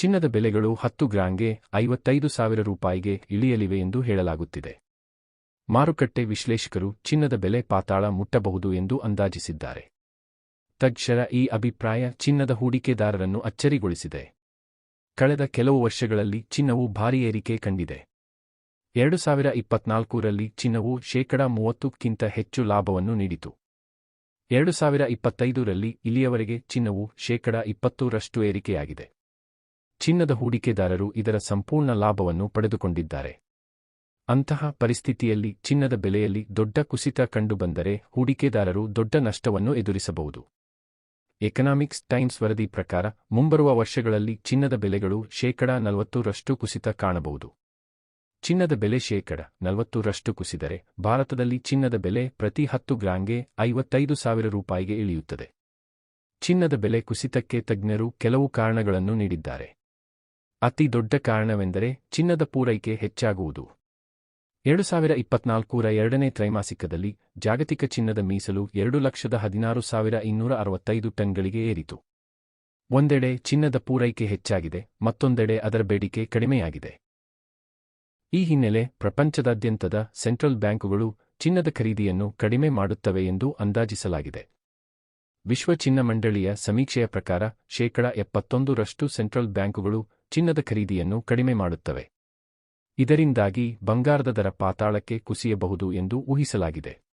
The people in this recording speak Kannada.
ಚಿನ್ನದ ಬೆಲೆಗಳು ಹತ್ತು ಗ್ರಾಂಗೆ ಐವತ್ತೈದು ಸಾವಿರ ರೂಪಾಯಿಗೆ ಇಳಿಯಲಿವೆ ಎಂದು ಹೇಳಲಾಗುತ್ತಿದೆ. ಮಾರುಕಟ್ಟೆ ವಿಶ್ಲೇಷಕರು ಚಿನ್ನದ ಬೆಲೆ ಪಾತಾಳ ಮುಟ್ಟಬಹುದು ಎಂದು ಅಂದಾಜಿಸಿದ್ದಾರೆ. ತಜ್ಞರ ಈ ಅಭಿಪ್ರಾಯ ಚಿನ್ನದ ಹೂಡಿಕೆದಾರರನ್ನು ಅಚ್ಚರಿಗೊಳಿಸಿದೆ. ಕಳೆದ ಕೆಲವು ವರ್ಷಗಳಲ್ಲಿ ಚಿನ್ನವು ಭಾರಿ ಏರಿಕೆ ಕಂಡಿದೆ. ಎರಡು ಸಾವಿರ ಇಪ್ಪತ್ನಾಲ್ಕರಲ್ಲಿ ಚಿನ್ನವು ಶೇಕಡಾ ಮೂವತ್ತಕ್ಕಿಂತ ಹೆಚ್ಚು ಲಾಭವನ್ನು ನೀಡಿತು. ಎರಡು ಸಾವಿರ ಇಪ್ಪತ್ತೈದರಲ್ಲಿ ಇಲ್ಲಿಯವರೆಗೆ ಚಿನ್ನವು ಶೇಕಡಾ ಇಪ್ಪತ್ತರಷ್ಟು ಏರಿಕೆಯಾಗಿದೆ. ಚಿನ್ನದ ಹೂಡಿಕೆದಾರರು ಇದರ ಸಂಪೂರ್ಣ ಲಾಭವನ್ನು ಪಡೆದುಕೊಂಡಿದ್ದಾರೆ. ಅಂತಹ ಪರಿಸ್ಥಿತಿಯಲ್ಲಿ ಚಿನ್ನದ ಬೆಲೆಯಲ್ಲಿ ದೊಡ್ಡ ಕುಸಿತ ಕಂಡುಬಂದರೆ ಹೂಡಿಕೆದಾರರು ದೊಡ್ಡ ನಷ್ಟವನ್ನು ಎದುರಿಸಬಹುದು. ಎಕನಾಮಿಕ್ಸ್ ಟೈಮ್ಸ್ ವರದಿ ಪ್ರಕಾರ ಮುಂಬರುವ ವರ್ಷಗಳಲ್ಲಿ ಚಿನ್ನದ ಬೆಲೆಗಳು ಶೇಕಡಾ ನಲವತ್ತರಷ್ಟು ಕುಸಿತ ಕಾಣಬಹುದು. ಚಿನ್ನದ ಬೆಲೆ ಶೇಕಡ ನಲವತ್ತರಷ್ಟು ಕುಸಿದರೆ ಭಾರತದಲ್ಲಿ ಚಿನ್ನದ ಬೆಲೆ ಪ್ರತಿ ಹತ್ತು ಗ್ರಾಂಗೆ ಐವತ್ತೈದು ಸಾವಿರ ರೂಪಾಯಿಗೆ ಇಳಿಯುತ್ತದೆ. ಚಿನ್ನದ ಬೆಲೆ ಕುಸಿತಕ್ಕೆ ತಜ್ಞರು ಕೆಲವು ಕಾರಣಗಳನ್ನು ನೀಡಿದ್ದಾರೆ. ಅತಿ ದೊಡ್ಡ ಕಾರಣವೆಂದರೆ ಚಿನ್ನದ ಪೂರೈಕೆ ಹೆಚ್ಚಾಗುವುದು. ಎರಡು ಸಾವಿರ ಇಪ್ಪತ್ನಾಲ್ಕೂರ ಎರಡನೇ ತ್ರೈಮಾಸಿಕದಲ್ಲಿ ಜಾಗತಿಕ ಚಿನ್ನದ ಮೀಸಲು ಎರಡು ಲಕ್ಷದ ಹದಿನಾರು ಸಾವಿರ ಇನ್ನೂರ ಅರವತ್ತೈದು ಟನ್ಗಳಿಗೆ ಏರಿತು. ಒಂದೆಡೆ ಚಿನ್ನದ ಪೂರೈಕೆ ಹೆಚ್ಚಾಗಿದೆ, ಮತ್ತೊಂದೆಡೆ ಅದರ ಬೇಡಿಕೆ ಕಡಿಮೆಯಾಗಿದೆ. ಈ ಹಿನ್ನೆಲೆ ಪ್ರಪಂಚದಾದ್ಯಂತದ ಸೆಂಟ್ರಲ್ ಬ್ಯಾಂಕುಗಳು ಚಿನ್ನದ ಖರೀದಿಯನ್ನು ಕಡಿಮೆ ಮಾಡುತ್ತವೆ ಎಂದು ಅಂದಾಜಿಸಲಾಗಿದೆ. ವಿಶ್ವ ಚಿನ್ನ ಮಂಡಳಿಯ ಸಮೀಕ್ಷೆಯ ಪ್ರಕಾರ ಶೇಕಡ ಎಪ್ಪತ್ತೊಂದರಷ್ಟು ಸೆಂಟ್ರಲ್ ಬ್ಯಾಂಕುಗಳು ಚಿನ್ನದ ಖರೀದಿಯನ್ನು ಕಡಿಮೆ ಮಾಡುತ್ತವೆ. ಇದರಿಂದಾಗಿ ಬಂಗಾರದ ದರ ಪಾತಾಳಕ್ಕೆ ಕುಸಿಯಬಹುದು ಎಂದು ಊಹಿಸಲಾಗಿದೆ.